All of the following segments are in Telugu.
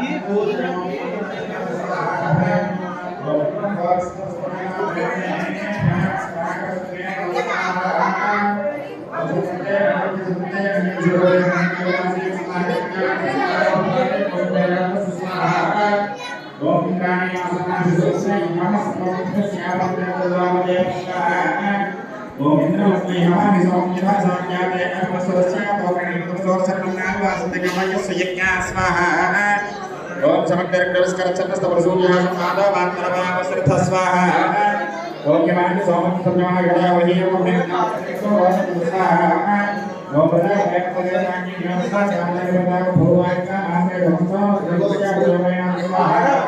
ये बोल रहा है ओम इंद्रमस्मै हवामि सौम्यः सौम्याते कर्मसुरस्य पौरणीकृतसोत्सरमनावासन्तकमयस्यज्ञा स्वाहा ओम समग्रग्रवस्करचक्रस्तवरसूर्यः समादवान्तरमावसृथ स्वाहा ओम यमानि सोमं संयमः गणावहि ओम स्वाहा ओम प्रजापतिर्नानि नमस्कारः भूवाय कामासे भक्तो सर्वस्य स्वाहा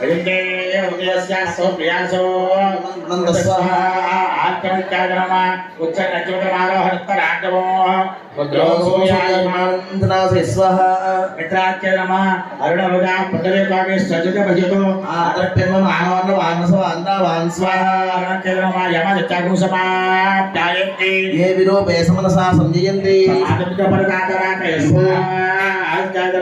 అయుందే ఉదయస్య సౌప్రియాసో ఆత్మవిద్యాగరమ ఉచ్చ నచ్చుతమారోహణత్తరాంగమో స్వహ మిత్రాఖ్యరమ అరుణభగా పుండరీకాగే సజిత భజతో ఆదర్ప్యమానవన్న వానస అందా వాన్స్వాహ అరుణాఖ్యరమ యమ నిత్యాగుసమాప్యాయంతి ఏ విరూపే సమనసా సంజయంతి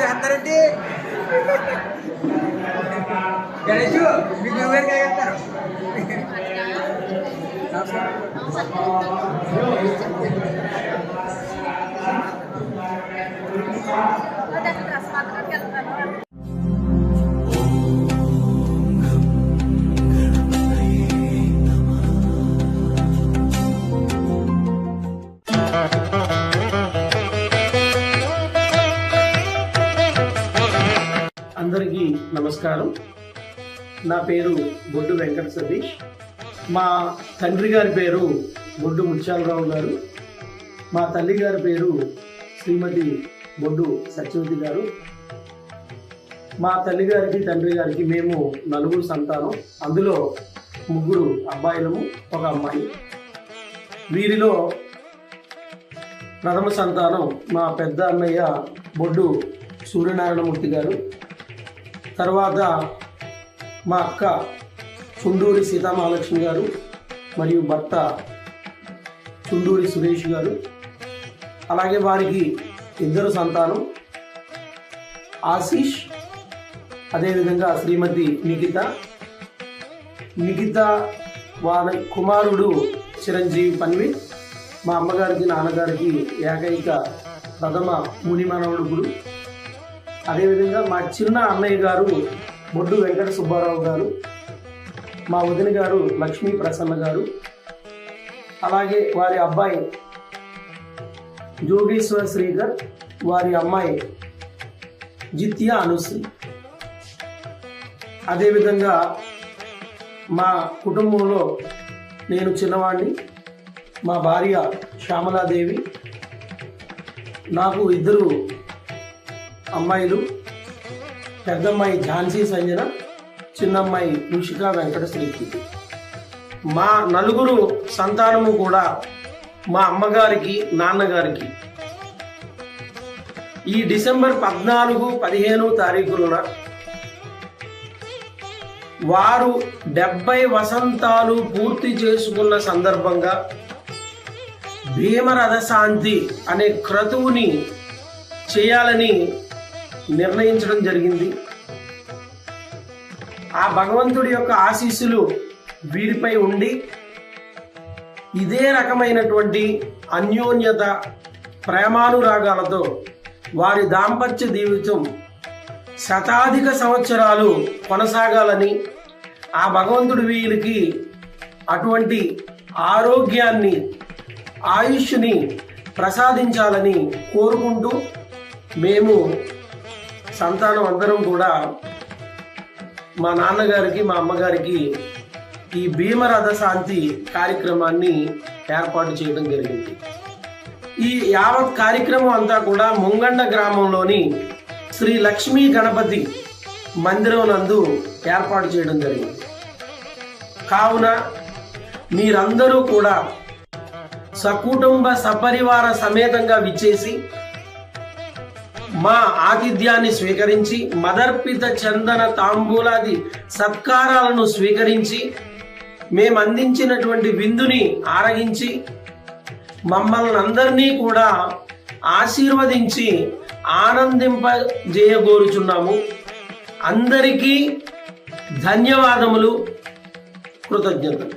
చేస్తారండి గణేష్ మీకు నువ్వేరు కాగేస్తారు అస్మాత్కి అందరికీ నమస్కారం. నా పేరు బొడ్డు వెంకట సతీష్. మా తండ్రి గారి పేరు బొడ్డు ముత్యాలరావు గారు. మా తల్లి గారి పేరు శ్రీమతి బొడ్డు సత్యవతి గారు. మా తల్లి గారికి తండ్రి గారికి మేము నలుగురు సంతానం. అందులో ముగ్గురు అబ్బాయిలము ఒక అమ్మాయి. వీరిలో ప్రథమ సంతానం మా పెద్ద అన్నయ్య బొడ్డు సూర్యనారాయణమూర్తి గారు. తర్వాత మా అక్క చుండూరి సీతామహాలక్ష్మి గారు మరియు భర్త చుండూరి సురేష్ గారు అలాగే వారికి ఇద్దరు సంతానం ఆశీష్ అదేవిధంగా శ్రీమతి నిఖిత. నిఖిత వారి కుమారుడు చిరంజీవి పన్వి మా అమ్మగారికి నాన్నగారికి ఏకైక ప్రథమ మునిమానవుడు గురు. అదేవిధంగా మా చిన్న అన్నయ్య గారు బొడ్డు వెంకట సుబ్బారావు గారు మా వదిన గారు లక్ష్మీ ప్రసన్న గారు అలాగే వారి అబ్బాయి జోగేశ్వర శ్రీధర్ వారి అమ్మాయి జిత్య అనుశ్రీ అదేవిధంగా మా కుటుంబంలో నేను చిన్నవాడిని మా భార్య శ్యామలాదేవి నాకు ఇద్దరు అమ్మాయిలు పెద్దమ్మాయి ఝాన్సీ సంజన చిన్నమ్మాయి ఉషిక వెంకట శ్రీకృతి మా నలుగురు సంతానము కూడా మా అమ్మగారికి నాన్నగారికి. ఈ డిసెంబర్ పద్నాలుగు పదిహేను తారీఖులున వారు డెబ్బై వసంతాలు పూర్తి చేసుకున్న సందర్భంగా భీమరథశాంతి అనే క్రతువుని చేయాలని నిర్ణయించడం జరిగింది. ఆ భగవంతుడి యొక్క ఆశీస్సులు వీరిపై ఉండి ఇదే రకమైనటువంటి అన్యోన్యత ప్రేమానురాగాలతో వారి దాంపత్య జీవితం శతాధిక సంవత్సరాలు కొనసాగాలని ఆ భగవంతుడు వీరికి అటువంటి ఆరోగ్యాన్ని ఆయుష్ని ప్రసాదించాలని కోరుకుంటూ మేము సంతానం అందరం కూడా మా నాన్నగారికి మా అమ్మగారికి ఈ భీమరథ శాంతి కార్యక్రమాన్ని ఏర్పాటు చేయడం జరిగింది. ఈ యావత్ కార్యక్రమం అంతా కూడా ముంగండ గ్రామంలోని శ్రీ లక్ష్మీ గణపతి మందిరం నందు ఏర్పాటు చేయడం జరిగింది. కావున మీరందరూ కూడా సకుటుంబ సపరివార సమేతంగా విచ్చేసి మా ఆతిథ్యాన్ని స్వీకరించి మదర్పిత చందన తాంబూలాది సత్కారాలను స్వీకరించి మేము అందించినటువంటి విందుని ఆరగించి మమ్మల్ని అందరినీ కూడా ఆశీర్వదించి ఆనందింపజేయగోరుచున్నాము. అందరికీ ధన్యవాదములు. కృతజ్ఞతలు.